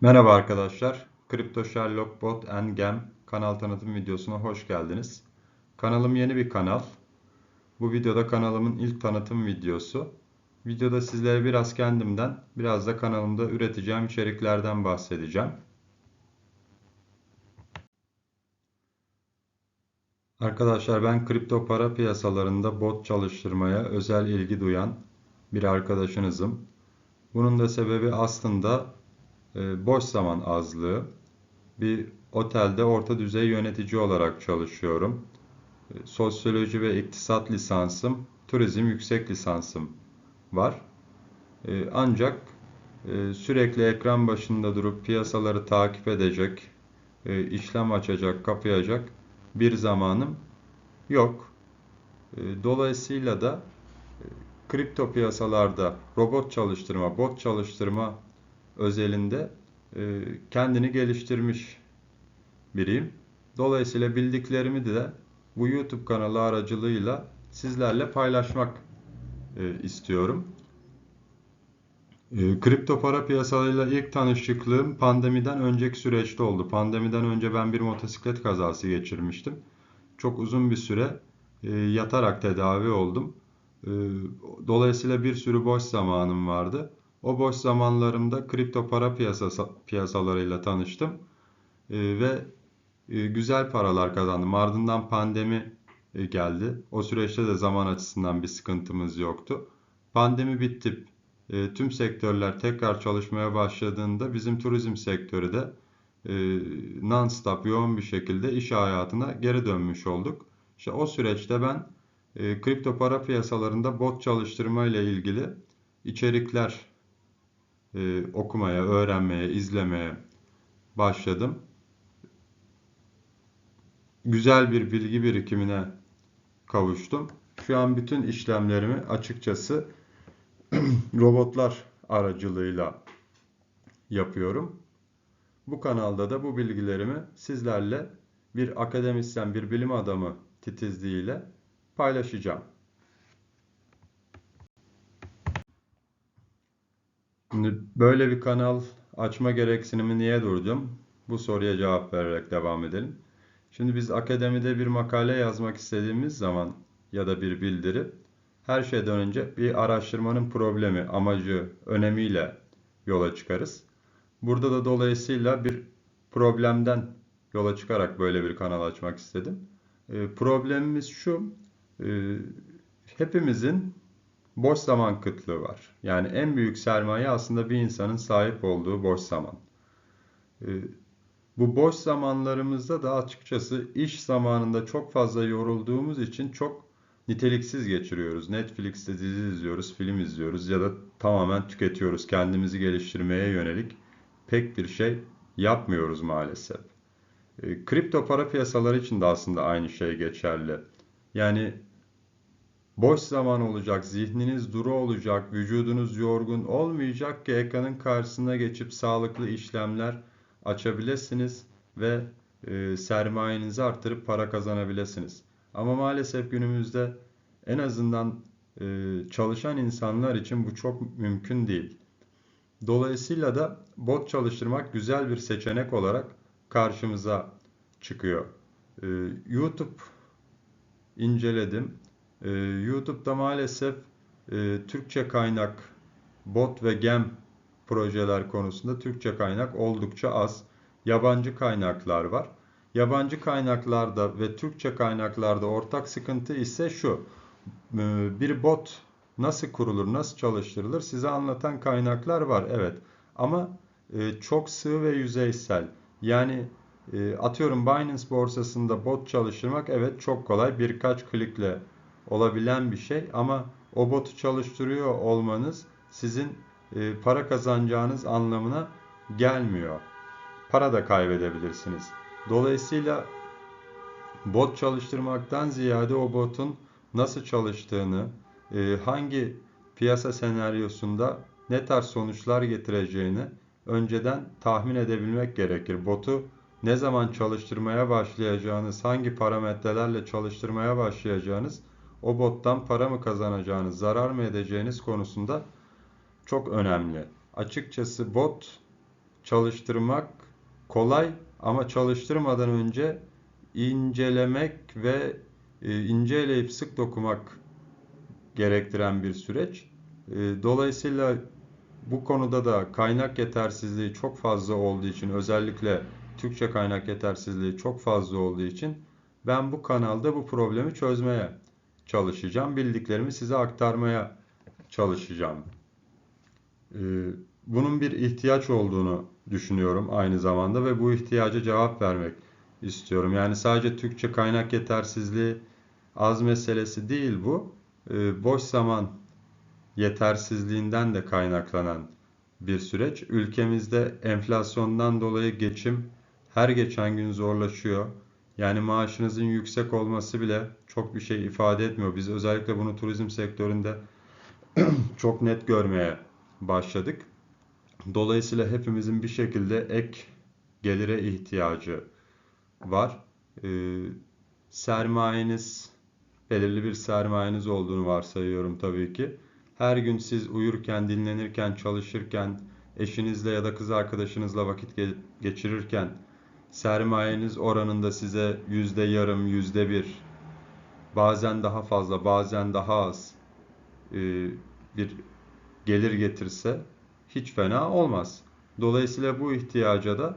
Merhaba arkadaşlar. Crypto Sherlock Bot and Gem kanal tanıtım videosuna hoş geldiniz. Kanalım yeni bir kanal. Bu videoda kanalımın ilk tanıtım videosu. Videoda sizlere biraz kendimden, biraz da kanalımda üreteceğim içeriklerden bahsedeceğim. Arkadaşlar ben kripto para piyasalarında bot çalıştırmaya özel ilgi duyan bir arkadaşınızım. Bunun da sebebi aslında boş zaman azlığı. Bir otelde orta düzey yönetici olarak çalışıyorum. E, sosyoloji ve iktisat lisansım, turizm yüksek lisansım var. E, ancak sürekli ekran başında durup piyasaları takip edecek, işlem açacak, kapayacak bir zamanım yok. Dolayısıyla da kripto piyasalarda robot çalıştırma, bot çalıştırma özelinde e, kendini geliştirmiş biriyim. Dolayısıyla bildiklerimi de bu YouTube kanalı aracılığıyla sizlerle paylaşmak e, istiyorum. E, kripto para piyasalarıyla ilk tanışıklığım pandemiden önceki süreçte oldu. Pandemiden önce ben bir motosiklet kazası geçirmiştim. Çok uzun bir süre yatarak tedavi oldum. Dolayısıyla bir sürü boş zamanım vardı. O boş zamanlarımda kripto para piyasası, piyasalarıyla tanıştım e, ve e, güzel paralar kazandım. Ardından pandemi e, geldi. O süreçte de zaman açısından bir sıkıntımız yoktu. Pandemi bitti. E, tüm sektörler tekrar çalışmaya başladığında bizim turizm sektörü de e, non-stop yoğun bir şekilde iş hayatına geri dönmüş olduk. İşte o süreçte ben e, kripto para piyasalarında bot çalıştırma ile ilgili içerikler e, okumaya, öğrenmeye, izlemeye başladım. Güzel bir bilgi birikimine kavuştum. Şu an bütün işlemlerimi açıkçası robotlar aracılığıyla yapıyorum. Bu kanalda da bu bilgilerimi sizlerle bir akademisyen, bir bilim adamı titizliğiyle paylaşacağım. Şimdi böyle bir kanal açma gereksinimi niye durdum? Bu soruya cevap vererek devam edelim. Şimdi biz akademide bir makale yazmak istediğimiz zaman ya da bir bildiri her şeyden önce bir araştırmanın problemi, amacı, önemiyle yola çıkarız. Burada da dolayısıyla bir problemden yola çıkarak böyle bir kanal açmak istedim. E, problemimiz şu, e, hepimizin boş zaman kıtlığı var. Yani en büyük sermaye aslında bir insanın sahip olduğu boş zaman. Ee, bu boş zamanlarımızda da açıkçası iş zamanında çok fazla yorulduğumuz için çok niteliksiz geçiriyoruz. Netflix'te dizi izliyoruz, film izliyoruz ya da tamamen tüketiyoruz. Kendimizi geliştirmeye yönelik pek bir şey yapmıyoruz maalesef. Ee, kripto para piyasaları için de aslında aynı şey geçerli. Yani Boş zaman olacak, zihniniz duru olacak, vücudunuz yorgun olmayacak ki ekranın karşısına geçip sağlıklı işlemler açabilirsiniz ve e, sermayenizi artırıp para kazanabilirsiniz. Ama maalesef günümüzde en azından e, çalışan insanlar için bu çok mümkün değil. Dolayısıyla da bot çalıştırmak güzel bir seçenek olarak karşımıza çıkıyor. E, YouTube inceledim ee, YouTube'da maalesef e, Türkçe kaynak bot ve gem projeler konusunda Türkçe kaynak oldukça az. Yabancı kaynaklar var. Yabancı kaynaklarda ve Türkçe kaynaklarda ortak sıkıntı ise şu. E, bir bot nasıl kurulur, nasıl çalıştırılır size anlatan kaynaklar var. Evet. Ama e, çok sığ ve yüzeysel. Yani atıyorum Binance borsasında bot çalıştırmak evet çok kolay. Birkaç klikle olabilen bir şey ama o botu çalıştırıyor olmanız sizin e, para kazanacağınız anlamına gelmiyor. Para da kaybedebilirsiniz. Dolayısıyla bot çalıştırmaktan ziyade o botun nasıl çalıştığını, e, hangi piyasa senaryosunda ne tarz sonuçlar getireceğini önceden tahmin edebilmek gerekir. Botu ne zaman çalıştırmaya başlayacağınız, hangi parametrelerle çalıştırmaya başlayacağınız o bottan para mı kazanacağınız, zarar mı edeceğiniz konusunda çok önemli. Açıkçası bot çalıştırmak kolay ama çalıştırmadan önce incelemek ve e, inceleyip sık dokumak gerektiren bir süreç. E, dolayısıyla bu konuda da kaynak yetersizliği çok fazla olduğu için özellikle Türkçe kaynak yetersizliği çok fazla olduğu için ben bu kanalda bu problemi çözmeye çalışacağım. Bildiklerimi size aktarmaya çalışacağım. Ee, bunun bir ihtiyaç olduğunu düşünüyorum aynı zamanda ve bu ihtiyaca cevap vermek istiyorum. Yani sadece Türkçe kaynak yetersizliği az meselesi değil bu. Ee, boş zaman yetersizliğinden de kaynaklanan bir süreç. Ülkemizde enflasyondan dolayı geçim her geçen gün zorlaşıyor. Yani maaşınızın yüksek olması bile çok bir şey ifade etmiyor. Biz özellikle bunu turizm sektöründe çok net görmeye başladık. Dolayısıyla hepimizin bir şekilde ek gelire ihtiyacı var. Ee, sermayeniz, belirli bir sermayeniz olduğunu varsayıyorum tabii ki. Her gün siz uyurken, dinlenirken, çalışırken, eşinizle ya da kız arkadaşınızla vakit geçirirken sermayeniz oranında size yüzde yarım, yüzde bir, bazen daha fazla, bazen daha az e, bir gelir getirse hiç fena olmaz. Dolayısıyla bu ihtiyaca da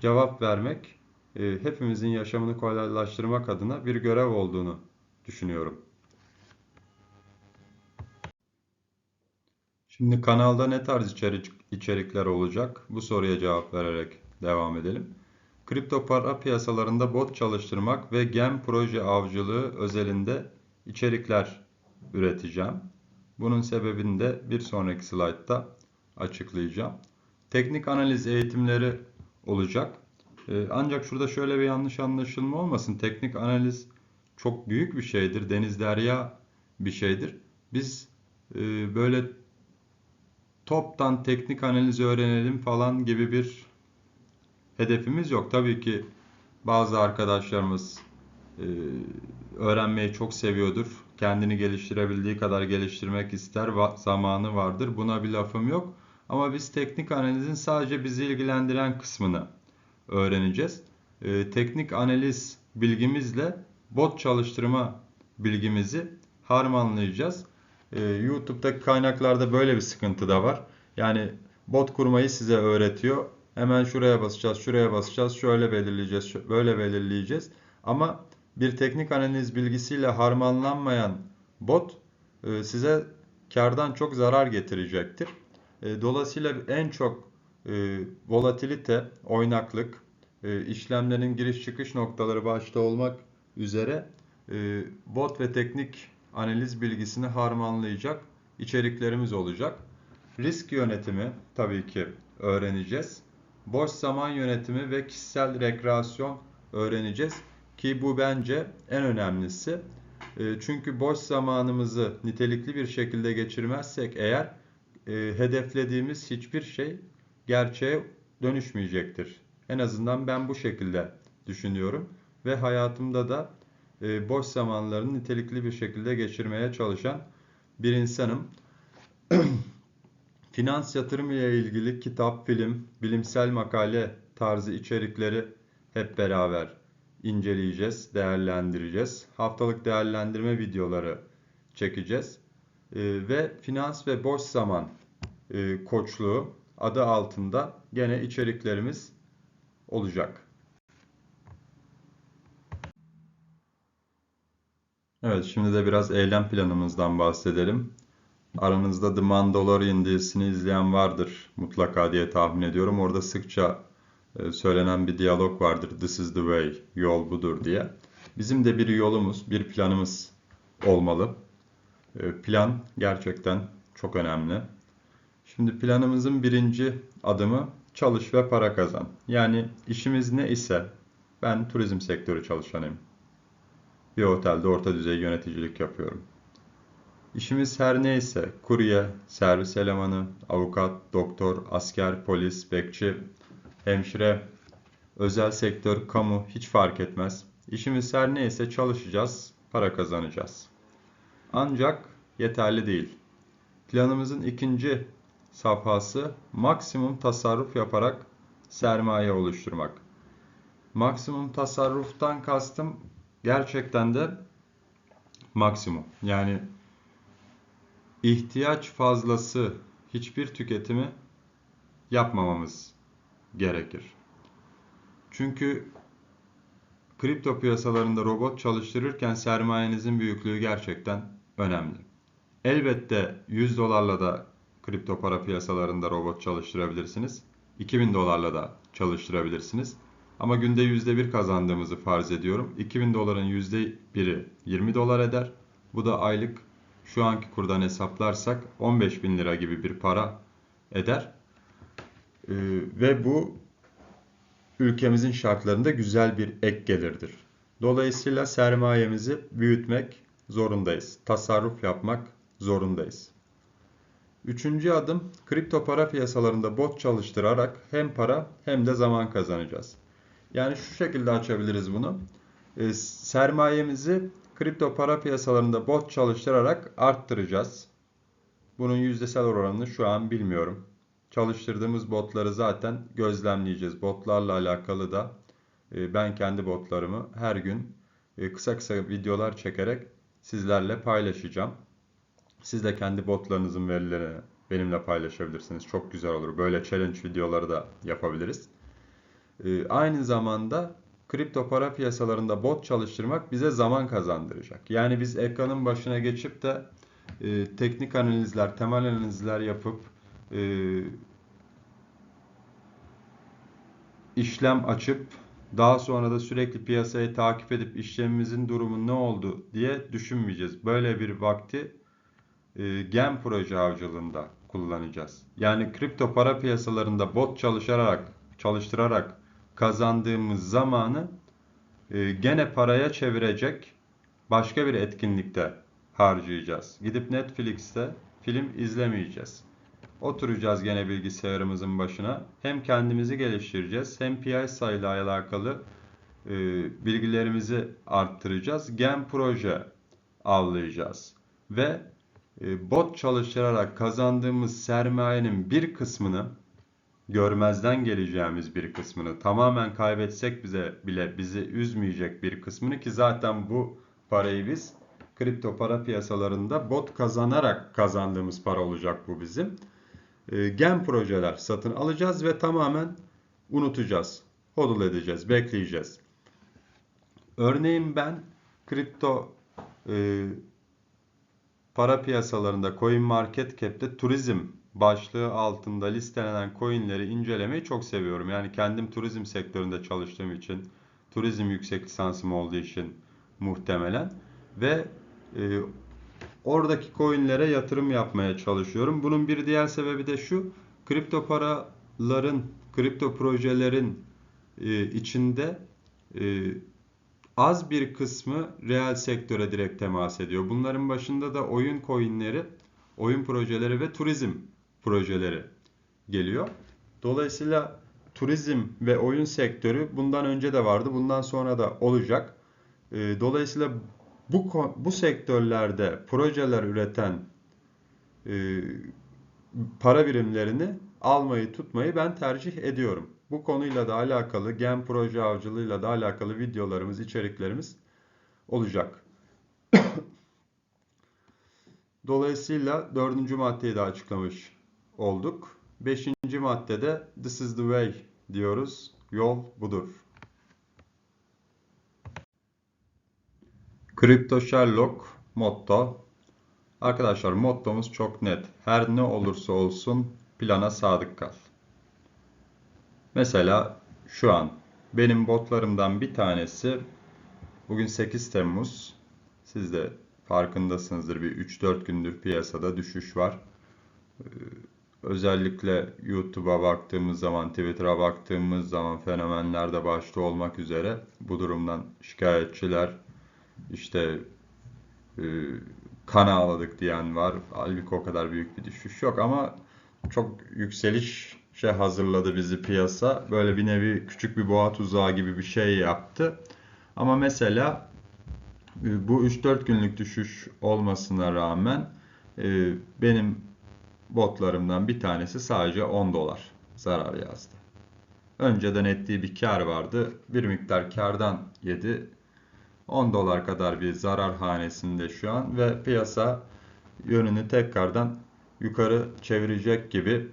cevap vermek e, hepimizin yaşamını kolaylaştırmak adına bir görev olduğunu düşünüyorum. Şimdi kanalda ne tarz içerik, içerikler olacak? Bu soruya cevap vererek devam edelim. Kripto para piyasalarında bot çalıştırmak ve gem proje avcılığı özelinde içerikler üreteceğim. Bunun sebebini de bir sonraki slaytta açıklayacağım. Teknik analiz eğitimleri olacak. Ee, ancak şurada şöyle bir yanlış anlaşılma olmasın. Teknik analiz çok büyük bir şeydir. Deniz derya bir şeydir. Biz e, böyle toptan teknik analiz öğrenelim falan gibi bir hedefimiz yok. Tabii ki bazı arkadaşlarımız e, öğrenmeyi çok seviyordur. Kendini geliştirebildiği kadar geliştirmek ister. Zamanı vardır. Buna bir lafım yok. Ama biz teknik analizin sadece bizi ilgilendiren kısmını öğreneceğiz. E, teknik analiz bilgimizle bot çalıştırma bilgimizi harmanlayacağız. E, YouTube'daki kaynaklarda böyle bir sıkıntı da var. Yani bot kurmayı size öğretiyor. Hemen şuraya basacağız, şuraya basacağız, şöyle belirleyeceğiz, böyle belirleyeceğiz. Ama bir teknik analiz bilgisiyle harmanlanmayan bot e, size kardan çok zarar getirecektir. E, dolayısıyla en çok e, volatilite, oynaklık, işlemlerin giriş çıkış noktaları başta olmak üzere bot ve teknik analiz bilgisini harmanlayacak içeriklerimiz olacak. Risk yönetimi tabii ki öğreneceğiz boş zaman yönetimi ve kişisel rekreasyon öğreneceğiz. Ki bu bence en önemlisi. E, çünkü boş zamanımızı nitelikli bir şekilde geçirmezsek eğer e, hedeflediğimiz hiçbir şey gerçeğe dönüşmeyecektir. En azından ben bu şekilde düşünüyorum ve hayatımda da e, boş zamanlarını nitelikli bir şekilde geçirmeye çalışan bir insanım. Finans yatırım ile ilgili kitap, film, bilimsel makale tarzı içerikleri hep beraber inceleyeceğiz, değerlendireceğiz. Haftalık değerlendirme videoları çekeceğiz. Ee, ve finans ve boş zaman e, koçluğu adı altında gene içeriklerimiz olacak. Evet, şimdi de biraz eylem planımızdan bahsedelim. Aranızda The Mandalorian dizisini izleyen vardır mutlaka diye tahmin ediyorum. Orada sıkça e, söylenen bir diyalog vardır. This is the way, yol budur diye. Bizim de bir yolumuz, bir planımız olmalı. E, plan gerçekten çok önemli. Şimdi planımızın birinci adımı çalış ve para kazan. Yani işimiz ne ise ben turizm sektörü çalışanıyım. Bir otelde orta düzey yöneticilik yapıyorum. İşimiz her neyse, kurye, servis elemanı, avukat, doktor, asker, polis, bekçi, hemşire, özel sektör, kamu hiç fark etmez. İşimiz her neyse çalışacağız, para kazanacağız. Ancak yeterli değil. Planımızın ikinci safhası maksimum tasarruf yaparak sermaye oluşturmak. Maksimum tasarruftan kastım gerçekten de maksimum. Yani ihtiyaç fazlası hiçbir tüketimi yapmamamız gerekir. Çünkü kripto piyasalarında robot çalıştırırken sermayenizin büyüklüğü gerçekten önemli. Elbette 100 dolarla da kripto para piyasalarında robot çalıştırabilirsiniz. 2000 dolarla da çalıştırabilirsiniz. Ama günde %1 kazandığımızı farz ediyorum. 2000 doların %1'i 20 dolar eder. Bu da aylık şu anki kurdan hesaplarsak 15 bin lira gibi bir para eder. Ee, ve bu ülkemizin şartlarında güzel bir ek gelirdir. Dolayısıyla sermayemizi büyütmek zorundayız. Tasarruf yapmak zorundayız. Üçüncü adım kripto para piyasalarında bot çalıştırarak hem para hem de zaman kazanacağız. Yani şu şekilde açabiliriz bunu. E, sermayemizi kripto para piyasalarında bot çalıştırarak arttıracağız. Bunun yüzdesel oranını şu an bilmiyorum. Çalıştırdığımız botları zaten gözlemleyeceğiz. Botlarla alakalı da e, ben kendi botlarımı her gün e, kısa kısa videolar çekerek sizlerle paylaşacağım. Siz de kendi botlarınızın verilerini benimle paylaşabilirsiniz. Çok güzel olur. Böyle challenge videoları da yapabiliriz. Ee, aynı zamanda kripto para piyasalarında bot çalıştırmak bize zaman kazandıracak. Yani biz ekranın başına geçip de e, teknik analizler, temel analizler yapıp e, işlem açıp daha sonra da sürekli piyasayı takip edip işlemimizin durumu ne oldu diye düşünmeyeceğiz. Böyle bir vakti e, gen proje avcılığında kullanacağız. Yani kripto para piyasalarında bot çalışarak, çalıştırarak kazandığımız zamanı e, gene paraya çevirecek başka bir etkinlikte harcayacağız. Gidip Netflix'te film izlemeyeceğiz. Oturacağız gene bilgisayarımızın başına. Hem kendimizi geliştireceğiz hem piyasa ile alakalı e, bilgilerimizi arttıracağız. Gen proje avlayacağız. Ve e, bot çalıştırarak kazandığımız sermayenin bir kısmını görmezden geleceğimiz bir kısmını tamamen kaybetsek bize bile bizi üzmeyecek bir kısmını ki zaten bu parayı biz kripto para piyasalarında bot kazanarak kazandığımız para olacak bu bizim. E, gen projeler satın alacağız ve tamamen unutacağız. Hodl edeceğiz, bekleyeceğiz. Örneğin ben kripto e, para piyasalarında Coin Market Cap'te turizm başlığı altında listelenen coinleri incelemeyi çok seviyorum. Yani kendim turizm sektöründe çalıştığım için, turizm yüksek lisansım olduğu için muhtemelen ve e, oradaki coinlere yatırım yapmaya çalışıyorum. Bunun bir diğer sebebi de şu, kripto paraların, kripto projelerin e, içinde e, az bir kısmı reel sektöre direkt temas ediyor. Bunların başında da oyun coinleri, oyun projeleri ve turizm projeleri geliyor. Dolayısıyla turizm ve oyun sektörü bundan önce de vardı, bundan sonra da olacak. Ee, dolayısıyla bu bu sektörlerde projeler üreten e, para birimlerini almayı tutmayı ben tercih ediyorum. Bu konuyla da alakalı, gen proje avcılığıyla da alakalı videolarımız, içeriklerimiz olacak. Dolayısıyla dördüncü maddeyi de açıklamış olduk. Beşinci maddede this is the way diyoruz. Yol budur. Kripto Sherlock motto. Arkadaşlar mottomuz çok net. Her ne olursa olsun plana sadık kal. Mesela şu an benim botlarımdan bir tanesi bugün 8 Temmuz. Siz de farkındasınızdır bir 3-4 gündür piyasada düşüş var. Özellikle YouTube'a baktığımız zaman, Twitter'a baktığımız zaman fenomenler de başta olmak üzere bu durumdan şikayetçiler işte e, kan ağladık diyen var. Halbuki o kadar büyük bir düşüş yok ama çok yükseliş şey hazırladı bizi piyasa. Böyle bir nevi küçük bir boğa tuzağı gibi bir şey yaptı. Ama mesela e, bu 3-4 günlük düşüş olmasına rağmen e, benim botlarımdan bir tanesi sadece 10 dolar zarar yazdı. önceden ettiği bir kar vardı. Bir miktar kardan yedi. 10 dolar kadar bir zarar hanesinde şu an ve piyasa yönünü tekrardan yukarı çevirecek gibi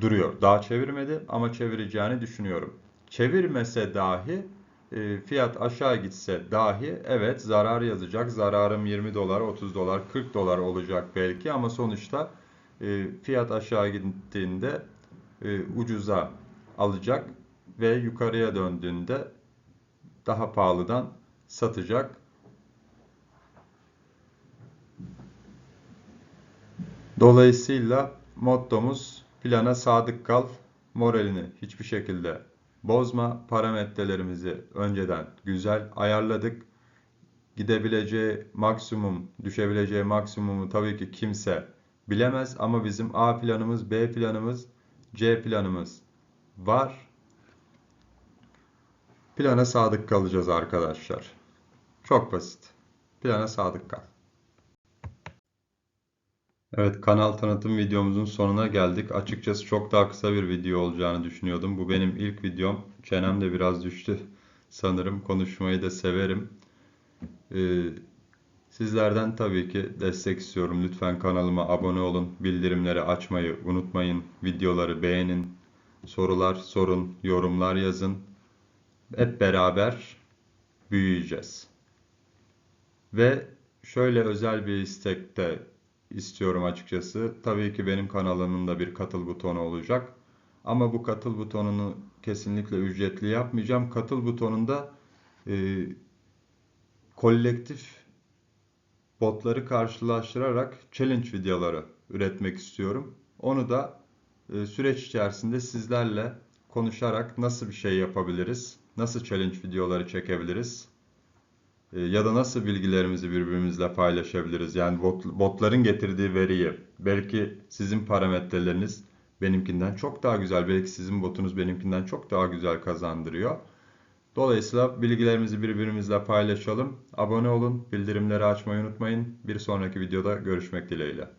duruyor. Daha çevirmedi ama çevireceğini düşünüyorum. Çevirmese dahi e, fiyat aşağı gitse dahi evet zarar yazacak. Zararım 20 dolar, 30 dolar, 40 dolar olacak belki ama sonuçta e, fiyat aşağı gittiğinde e, ucuza alacak ve yukarıya döndüğünde daha pahalıdan satacak. Dolayısıyla mottomuz plana sadık kal, moralini hiçbir şekilde bozma. Parametrelerimizi önceden güzel ayarladık. Gidebileceği maksimum, düşebileceği maksimumu tabii ki kimse bilemez ama bizim A planımız, B planımız, C planımız var. Plana sadık kalacağız arkadaşlar. Çok basit. Plana sadık kal. Evet kanal tanıtım videomuzun sonuna geldik. Açıkçası çok daha kısa bir video olacağını düşünüyordum. Bu benim ilk videom. Çenem de biraz düştü. Sanırım konuşmayı da severim. Ee, sizlerden tabii ki destek istiyorum. Lütfen kanalıma abone olun. Bildirimleri açmayı unutmayın. Videoları beğenin. Sorular sorun. Yorumlar yazın. Hep beraber büyüyeceğiz. Ve şöyle özel bir istekte istiyorum açıkçası. Tabii ki benim kanalımın da bir katıl butonu olacak. Ama bu katıl butonunu kesinlikle ücretli yapmayacağım. Katıl butonunda e, kolektif botları karşılaştırarak challenge videoları üretmek istiyorum. Onu da e, süreç içerisinde sizlerle konuşarak nasıl bir şey yapabiliriz, nasıl challenge videoları çekebiliriz e, ya da nasıl bilgilerimizi birbirimizle paylaşabiliriz. Yani bot, botların getirdiği veriyi belki sizin parametreleriniz benimkinden çok daha güzel, belki sizin botunuz benimkinden çok daha güzel kazandırıyor. Dolayısıyla bilgilerimizi birbirimizle paylaşalım. Abone olun, bildirimleri açmayı unutmayın. Bir sonraki videoda görüşmek dileğiyle.